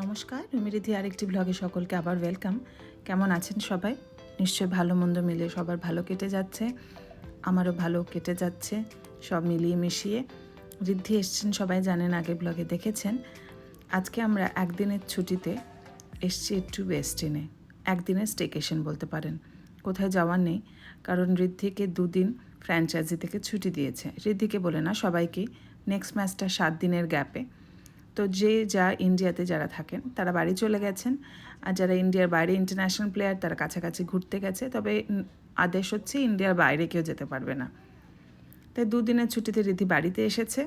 নমস্কার রুমিরিধি আরেকটি ব্লগে সকলকে আবার ওয়েলকাম কেমন আছেন সবাই? নিশ্চয়ই ভালো মন্দ মিলে সবার ভালো কেটে যাচ্ছে, আমারও ভালো কেটে যাচ্ছে, সব মিলিয়ে মিশিয়ে। ঋদ্ধি এসছেন, সবাই জানেন, আগে ব্লগে দেখেছেন। আজকে আমরা একদিনের ছুটিতে এসছি একটু ওয়েস্টিনে একদিনের স্টেকেশন বলতে পারেন। কোথায় যাওয়ার নেই, কারণ ঋদ্ধিকে দুদিন ফ্র্যাঞ্চাইজি থেকে ছুটি দিয়েছে। ঋদ্ধিকে বলে না, সবাইকে নেক্সট ম্যাচটা সাত দিনের গ্যাপে তো যে যা ইন্ডিয়াতে যারা থাকেন, তারা বাড়ি চলে গেছেন। আর যারা ইন্ডিয়ার বাইরে ইন্টারন্যাশনাল প্লেয়ার তারা কাছাকাছি ঘুরতে গেছে। তবে আদেশ হচ্ছে ইন্ডিয়ার বাইরে কেউ যেতে পারবে না। তাই দুদিনের ছুটিতে রীতি বাড়িতে এসেছে।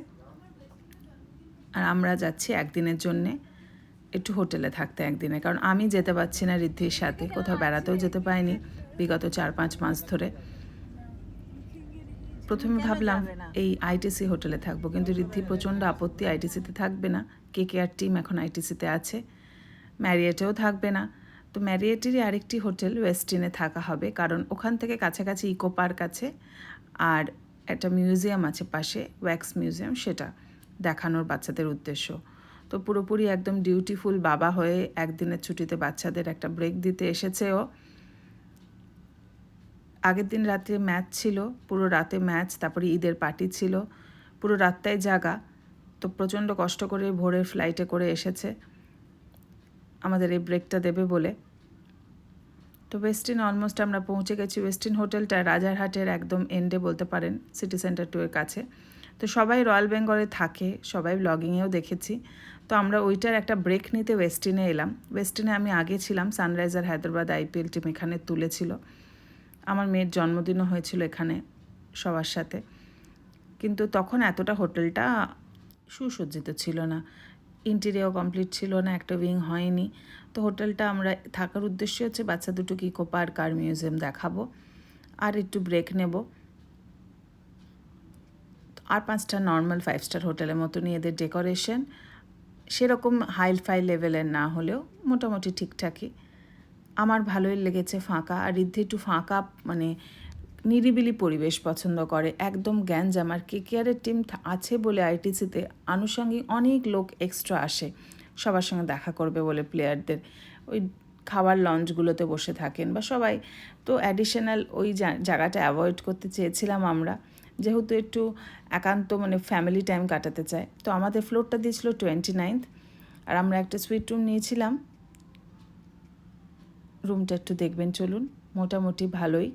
আর আমরা যাচ্ছি একদিনের জন্যে একটু হোটেলে থাকতে একদিনে। কারণ আমি যেতে পারছি না ঋদ্ধির সাথে। কোথাও বেড়াতেও যেতে পাইনি বিগত চার পাঁচ মাস ধরে। প্রথমে ভাবলাম এই আইটিসি হোটেলে থাকব কিন্তু ঋদ্ধি প্রচণ্ড আপত্তি আইটিসিতে থাকবে না। কে কে আর টিম এখন আইটিসিতে আছে? ম্যারিয়েটেও থাকবে না। তো ম্যারিয়েটেরই আরেকটি হোটেল ওয়েস্টিনে থাকা হবে কারণ ওখান থেকে কাছাকাছি ইকো পার্ক আছে আর একটা মিউজিয়াম আছে পাশে ওয়্যাক্স মিউজিয়াম সেটা দেখানোর বাচ্চাদের উদ্দেশ্য। তো পুরোপুরি একদম ডিউটিফুল বাবা হয়ে একদিনের ছুটিতে বাচ্চাদের একটা ব্রেক দিতে এসেছেও আগের দিন রাতে ম্যাচ ছিল, পুরো রাতে ম্যাচ, তারপরে ঈদের পার্টি ছিল, পুরো রাতটাই জাগা। তো প্রচণ্ড কষ্ট করে ভোরের ফ্লাইটে করে এসেছে। আমাদের এই ব্রেকটা দেবে বলে। তো ওয়েস্টিন অলমোস্ট আমরা পৌঁছে গেছি। ওয়েস্টিন হোটেলটা রাজারহাটের একদম এন্ডে বলতে পারেন সিটি সেন্টার টু এর কাছে। তো সবাই রয়্যাল বেঙ্গলে থাকে, সবাই ব্লগিংয়েও দেখেছি। তো আমরা ওইটার একটা ব্রেক নিতে ওয়েস্টিনে এলাম। ওয়েস্টিনে আমি আগে ছিলাম সানরাইজার হায়দ্রাবাদ আইপিএল টিম এখানে তুলেছিল। আমার মেয়ের জন্মদিনও হয়েছিল এখানে সবার সাথে। কিন্তু তখন এতটা হোটেলটা সুসজ্জিত ছিল না। ইন্টেরিয়ার কমপ্লিট ছিল না, একটা উইং হয়নি। তো হোটেলটা আমরা থাকার উদ্দেশ্য হচ্ছে বাচ্চা দুটোকে ইকো পার্ক আর মিউজিয়াম দেখাবো আর একটু ব্রেক নেব। আর পাঁচটা নর্মাল ফাইভ স্টার হোটেলের মতনই এদের ডেকোরেশন। সেরকম হাই ফাই লেভেলের না হলেও মোটামুটি ঠিকঠাকই। আমার ভালোই লেগেছে ফাঁকা। আর ঋদ্ধি একটু ফাঁকা মানে নিরিবিলি পরিবেশ পছন্দ করে। একদম গ্যাঞ্জাম। কে কেয়ারের টিম আছে বলে আইটিসিতে আনুষঙ্গিক অনেক লোক এক্সট্রা আসে। সবার সঙ্গে দেখা করবে বলে প্লেয়ারদের ওই খাবার লঞ্চগুলোতে বসে থাকেন বা সবাই। তো অ্যাডিশনাল ওই জায়গাটা অ্যাভয়েড করতে চেয়েছিলাম আমরা। যেহেতু একটু একান্ত মানে ফ্যামিলি টাইম কাটাতে চায়। তো আমাদের ফ্লোরটা দিয়েছিল টোয়েন্টি নাইনথ আর আমরা একটা সুইট রুম নিয়েছিলাম। রুমটা একটু দেখবেন, চলুন। মোটামুটি ভালোই।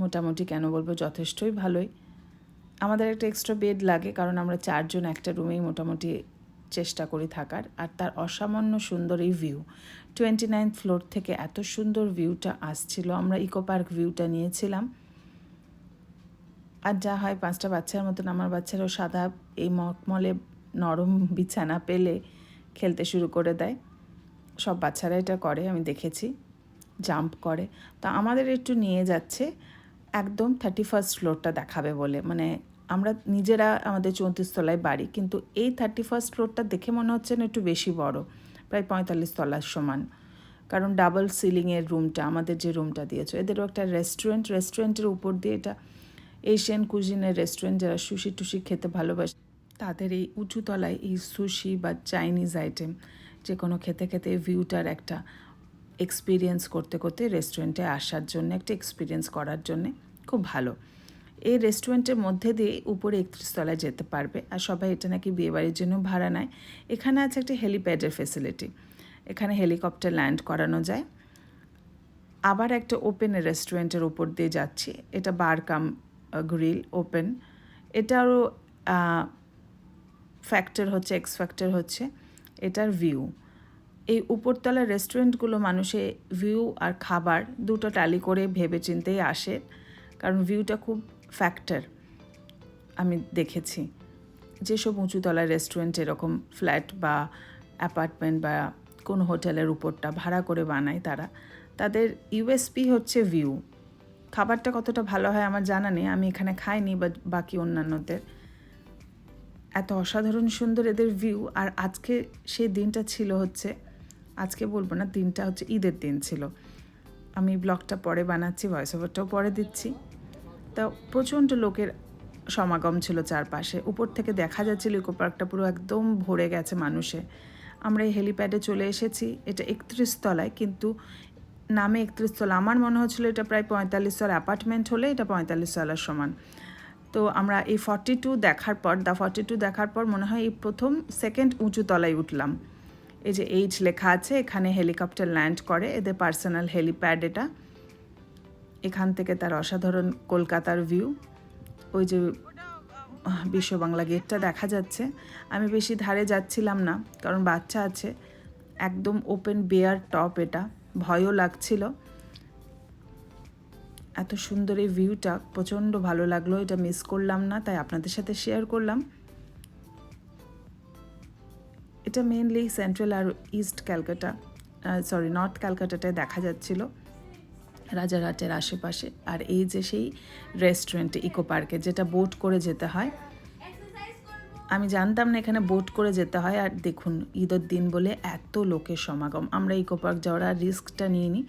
মোটামুটি কেন বলব, যথেষ্টই ভালোই। আমাদের একটা এক্সট্রা বেড লাগে, কারণ আমরা চারজন একটা রুমেই মোটামুটি চেষ্টা করি থাকার। আর তার অসামান্য সুন্দর এই ভিউ টোয়েন্টি নাইন ফ্লোর থেকে এত সুন্দর ভিউটা আসছিল। আমরা ইকো পার্ক ভিউটা নিয়েছিলাম। আর যা হয় পাঁচটা বাচ্চার মতন, আমার বাচ্চারাও সাদা এই মকমলে নরম বিছানা পেলে খেলতে শুরু করে দেয়। সব বাচ্চারা এটা করে, আমি দেখেছি। জাম্প করে। তো আমাদের একটু নিয়ে যাচ্ছে। একদম থার্টি ফার্স্ট ফ্লোরটা দেখাবে বলে। মানে আমরা নিজেরা আমাদের চৌত্রিশ তলায় বাড়ি, কিন্তু এই থার্টি ফার্স্ট ফ্লোরটা দেখে মনে হচ্ছে না একটু বেশি বড়, প্রায় পঁয়তাল্লিশ তলার সমান। কারণ ডাবল সিলিংয়ের রুমটা আমাদের যে রুমটা দিয়েছ, এদেরও একটা রেস্টুরেন্ট রেস্টুরেন্টের উপর দিয়ে এটা এশিয়ান কুজিনের রেস্টুরেন্ট যারা সুশি টুসি খেতে ভালোবাসে, তাদের এই উঁচু তলায় এই সুশি বা চাইনিজ আইটেম যে কোনো খেতে খেতে ভিউটার একটা এক্সপিরিয়েন্স করতে করতে রেস্টুরেন্টে আসার জন্য, একটা এক্সপিরিয়েন্স করার জন্যে খুব ভালো। এই রেস্টুরেন্টের মধ্যে দিয়ে উপরে একত্রিশ তলায় যেতে পারবে আর সবাই এটা নাকি বিয়েবাড়ির জন্য ভাড়া নেয়। এখানে আছে একটা হেলিপ্যাডের ফেসিলিটি এখানে হেলিকপ্টার ল্যান্ড করানো যায়। আবার একটা ওপেন রেস্টুরেন্টের উপর দিয়ে যাচ্ছি। এটা বার কাম গ্রিল ওপেন এটারও ফ্যাক্টর হচ্ছে এক্স ফ্যাক্টর হচ্ছে। এটার ভিউ এই উপরতলার রেস্টুরেন্টগুলো মানুষে ভিউ আর খাবার দুটো ট্যালি করে ভেবে চিন্তেই আসে, কারণ ভিউটা খুব ফ্যাক্টর আমি দেখেছি। যেসব উঁচুতলার রেস্টুরেন্ট এরকম ফ্ল্যাট বা অ্যাপার্টমেন্ট বা কোনো হোটেলের উপরটা ভাড়া করে বানায় তারা, তাদের ইউএসপি হচ্ছে ভিউ খাবারটা কতটা ভালো হয় আমার জানা নেই, আমি এখানে খাইনি বা বাকি অন্যান্যদের। এত অসাধারণ সুন্দর এদের ভিউ আর আজকে সেই দিনটা ছিল হচ্ছে আজকে বলব না, দিনটা হচ্ছে ঈদের দিন ছিল। আমি ব্লগটা পরে বানাচ্ছি ভয়েস ওভারটাও পরে দিচ্ছি। তা প্রচণ্ড লোকের সমাগম ছিল চারপাশে। উপর থেকে দেখা যাচ্ছিল ইকো পার্কটা পুরো একদম ভরে গেছে মানুষে। আমরা এই হেলিপ্যাডে চলে এসেছি। এটা একত্রিশ তলায়, কিন্তু নামে একত্রিশ তলা। আমার মনে হচ্ছিল এটা প্রায় পঁয়তাল্লিশ তলা অ্যাপার্টমেন্ট হলে এটা পঁয়তাল্লিশ তলার সমান। তো আমরা এই ফর্টি টু দেখার পর দ্য ফর্টি টু দেখার পর মনে হয় এই প্রথম সেকেন্ড উঁচু তলায় উঠলাম। এই যে এইচ লেখা আছে, এখানে হেলিকপ্টার ল্যান্ড করে, এদের পার্সোনাল হেলিপ্যাড এটা। এখান থেকে তার অসাধারণ কলকাতার ভিউ। ওই যে বিশ্ব বাংলা গেটটা দেখা যাচ্ছে। আমি বেশি ধারে যাচ্ছিলাম না, কারণ বাচ্চা আছে। একদম ওপেন বেয়ার টপ এটা। ভয়ও লাগছিল। এত সুন্দর এই ভিউটা প্রচণ্ড ভালো লাগল। এটা মিস করলাম না, তাই আপনাদের সাথে শেয়ার করলাম। এটা মেনলি সেন্ট্রাল আর ইস্ট ক্যালকাটা সরি নর্থ ক্যালকাটাটায় দেখা যাচ্ছিল রাজারহাটের আশেপাশে। আর এই যে সেই রেস্টুরেন্ট ইকো পার্কে যেটা বোট করে যেতে হয়, আমি জানতাম না এখানে বোট করে যেতে হয়। আর দেখুন ঈদের দিন বলে এত লোকের সমাগম। আমরা ইকো পার্ক যাওয়ার আর রিস্কটা নিয়ে নিই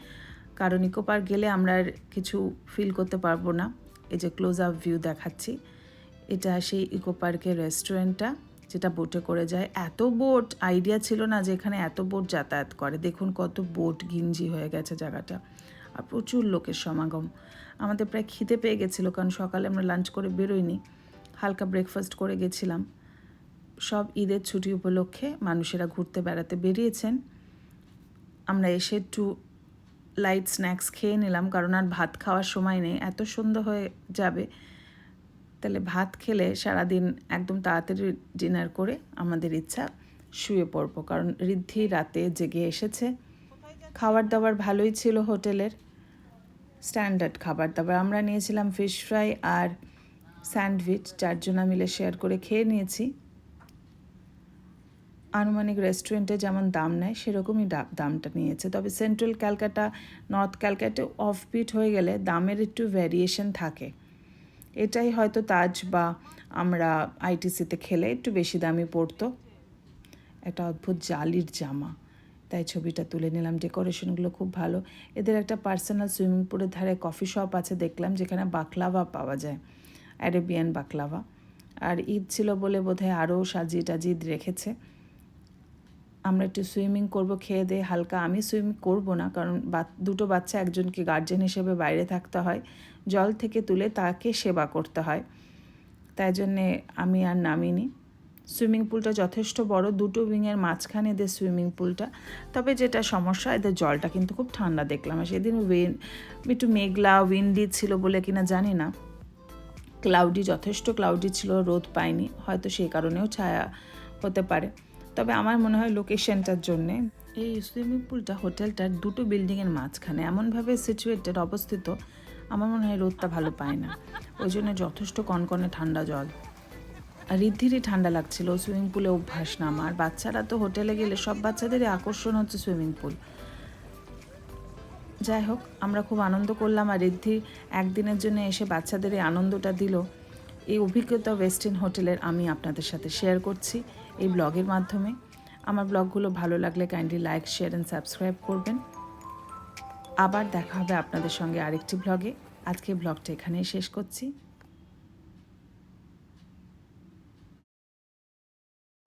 কারণ ইকো পার্ক গেলে আমরা আর কিছু ফিল করতে পারব না। এই যে ক্লোজ আপ ভিউ দেখাচ্ছি। এটা সেই ইকো পার্কের রেস্টুরেন্টটা যেটা বোটে করে যায়। এত বোট আইডিয়া ছিল না যে এখানে এত বোট যাতায়াত করে। দেখুন কত বোট গিঞ্জি হয়ে গেছে জায়গাটা। আর প্রচুর লোকের সমাগম। আমাদের প্রায় খিদে পেয়ে গেছিল কারণ সকালে আমরা লাঞ্চ করে বেরোইনি। হালকা ব্রেকফাস্ট করে গেছিলাম। সব ঈদের ছুটি উপলক্ষে মানুষেরা ঘুরতে বেড়াতে বেরিয়েছেন। আমরা এসে একটু লাইট স্ন্যাক্স খেয়ে নিলাম কারণ আর ভাত খাওয়ার সময় নেই। এত সন্ধ্যা হয়ে যাবে। তাহলে ভাত খেলে সারাদিন একদম তাড়াতাড়ি ডিনার করে আমাদের ইচ্ছা শুয়ে পড়ব। কারণ ঋদ্ধি রাতে জেগে এসেছে। খাবার দাবার ভালোই ছিল হোটেলের। স্ট্যান্ডার্ড খাবার দাবার আমরা নিয়েছিলাম ফিশ ফ্রাই আর স্যান্ডউইচ চারজনা মিলে শেয়ার করে খেয়ে নিয়েছি। আনুমানিক রেস্টুরেন্টে যেমন দাম নেয়, সেরকমই দামটা নিয়েছে। তবে central Calcutta north Calcutta offbeat হয়ে গেলে দামের একটু ভ্যারিয়েশন থাকে। এটাই হয়তো তাজ বা আমরা আইটিসিতে খেলে একটু বেশি দামি পড়তো। একটা অদ্ভুত জালির জামা। তাই ছবিটা তুলে নিলাম, ডেকোরেশনগুলো খুব ভালো। এদের একটা পার্সোনাল সুইমিং পুলের ধারে কফি শপ আছে, দেখলাম, যেখানে বাকলাভা পাওয়া যায় অ্যারেবিয়ান বাকলাভা। আর ঈদ ছিল বলে বোধহয় আরও সাজিয়ে টাজিয়ে রেখেছে। আমরা একটু সুইমিং করব, খেয়ে দিয়ে হালকা আমি সুইমিং করব না, কারণ দুটো বাচ্চা একজনকে গার্জেন হিসেবে বাইরে থাকতে হয়, জল থেকে তুলে তাকে সেবা করতে হয়। তাই জন্যে আমি আর নামিনি। সুইমিং পুলটা যথেষ্ট বড়, দুটো উইংয়ের মাঝখানে এদের সুইমিং পুলটা। তবে যেটা সমস্যা, এদের জলটা কিন্তু খুব ঠান্ডা দেখলাম। আর সেদিন উইন একটু মেঘলা উইন্ডি ছিল বলে কিনা জানি না। ক্লাউডি যথেষ্ট ক্লাউডি ছিল, রোদ পায়নি হয়তো সেই কারণেও ছায়া হতে পারে। তবে আমার মনে হয় লোকেশনটার জন্যে। এই সুইমিং পুলটা হোটেলটার দুটো বিল্ডিংয়ের মাঝখানে এমনভাবে সিচুয়েটেড অবস্থিত, আমার মনে হয় রোদটা ভালো পায় না। ওই জন্য যথেষ্ট কনকনে ঠান্ডা জল। আর রিদ্ধিরই ঠান্ডা লাগছিল সুইমিং পুলে অভ্যাস না আমার। বাচ্চারা তো হোটেলে গেলে সব বাচ্চাদেরই আকর্ষণ হচ্ছে সুইমিং পুল যাই হোক, আমরা খুব আনন্দ করলাম আর ঋদ্ধি একদিনের জন্য এসে বাচ্চাদের এই আনন্দটা দিল। এই অভিজ্ঞতা ওয়েস্টার্ন হোটেলের আমি আপনাদের সাথে শেয়ার করছি এই ব্লগের মাধ্যমে। আমার ব্লগগুলো ভালো লাগলে kindly like share and subscribe করবেন। আবার দেখা হবে আপনাদের সঙ্গে আরেকটি ব্লগে আজকে ব্লগটা এখানেই শেষ করছি।